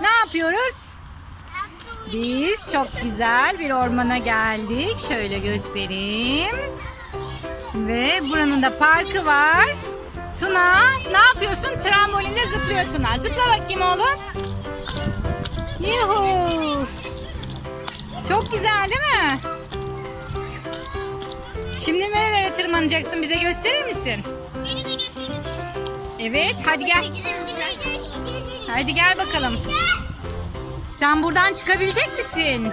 Ne yapıyoruz? Biz çok güzel bir ormana geldik. Şöyle göstereyim. Ve buranın da parkı var. Tuna ne yapıyorsun? Trambolinde zıplıyor Tuna. Zıpla bakayım oğlum. Yuhu. Çok güzel değil mi? Şimdi nerelere tırmanacaksın? Bize gösterir misin? Evet, hadi gel. Hadi gel bakalım. Sen buradan çıkabilecek misin?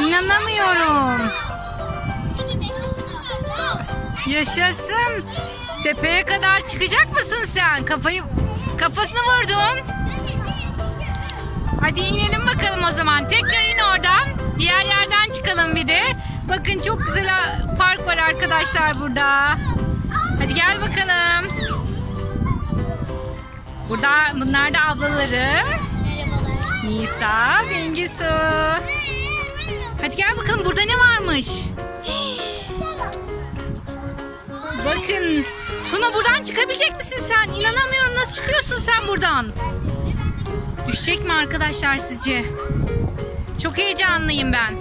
İnanamıyorum. Yaşasın. Tepeye kadar çıkacak mısın sen? Kafayı kafasını vurdun. Hadi inelim bakalım o zaman. Tekrar in oradan. Diğer yerden çıkalım bir de. Bakın çok güzel park var arkadaşlar burada. Hadi gel bakalım. Burada bunlar da ablaları. Nisa, Bengisu. Hadi gel bakalım burada ne varmış? Bakın Tuna buradan çıkabilecek misin sen? İnanamıyorum nasıl çıkıyorsun sen buradan? Düşecek mi arkadaşlar sizce? Çok heyecanlıyım ben.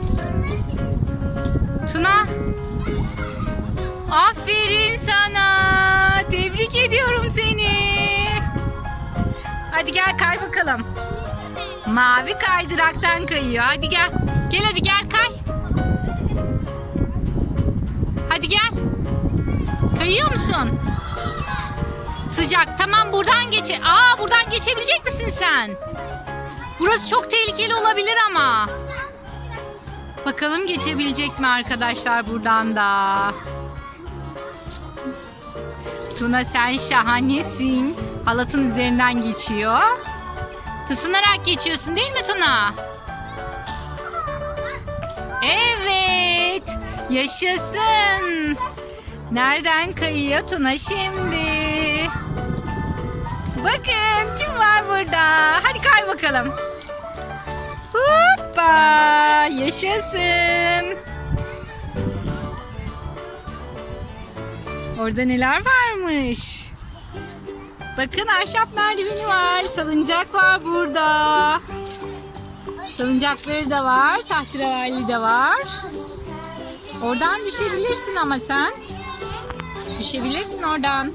Tuna. Aferin sana. Hadi gel kay bakalım. Mavi kaydıraktan kayıyor. Hadi gel. Gel hadi gel kay. Hadi gel. Kayıyor musun? Sıcak. Tamam buradan geçe. Aa buradan geçebilecek misin sen? Burası çok tehlikeli olabilir ama. Bakalım geçebilecek mi arkadaşlar buradan da. Tuna sen şahanesin. Halatın üzerinden geçiyor. Tutunarak geçiyorsun değil mi Tuna? Evet. Yaşasın. Nereden kayıyor Tuna şimdi? Bakın kim var burada? Hadi kay bakalım. Hoppa! Yaşasın. Orada neler varmış? Bakın ahşap merdiveni var. Salıncak var burada. Salıncakları da var. Tahterevalli de var. Oradan düşebilirsin ama sen. Düşebilirsin oradan.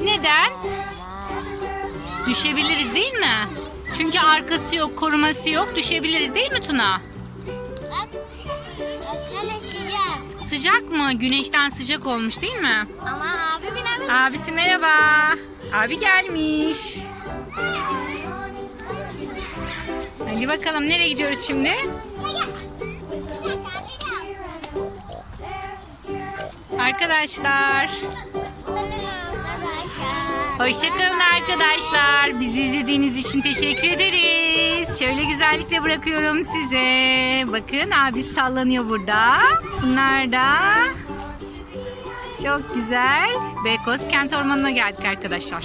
Neden? Düşebiliriz değil mi? Çünkü arkası yok, koruması yok. Düşebiliriz değil mi Tuna? Sıcak. Sıcak mı? Güneşten sıcak olmuş değil mi? Ama abi bilemez. Abisi merhaba. Abi gelmiş. Hadi bakalım nereye gidiyoruz şimdi? Arkadaşlar. Hoşçakalın arkadaşlar. Bizi izlediğiniz için teşekkür ederiz. Şöyle güzellikle bırakıyorum size. Bakın abi sallanıyor burada. Bunlar da çok güzel. Beykoz Kent Ormanı'na geldik arkadaşlar.